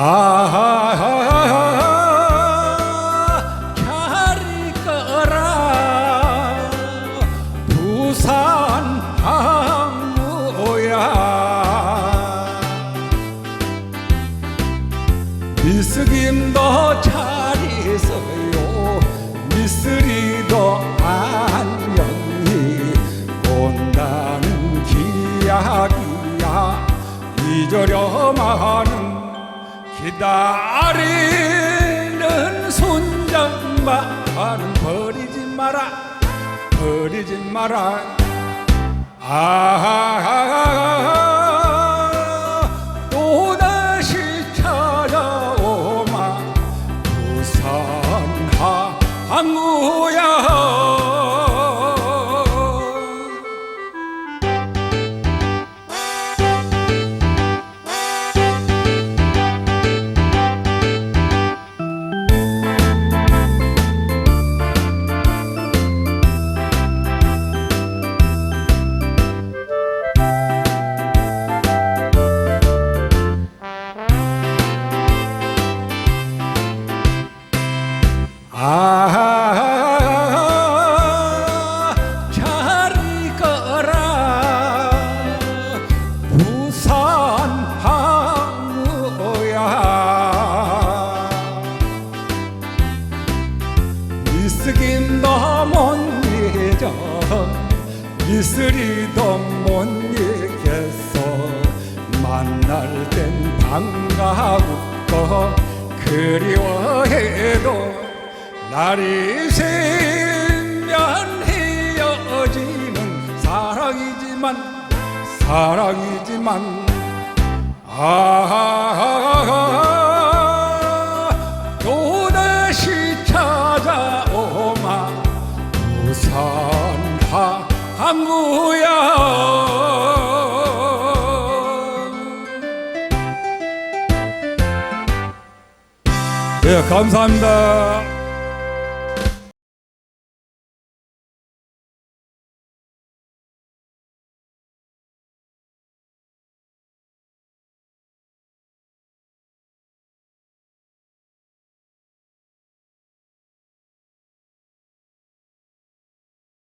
하하하하하, 가를 거라 부산 하무야. 기다리는 손잡마는 버리지 마라 버리지 마라. 아 이슬이도 못 잊겠어 만날 땐 반가웠고 그리워해도 날이 새면 헤어지는 사랑이지만 사랑이지만 아 항구야. 네 감사합니다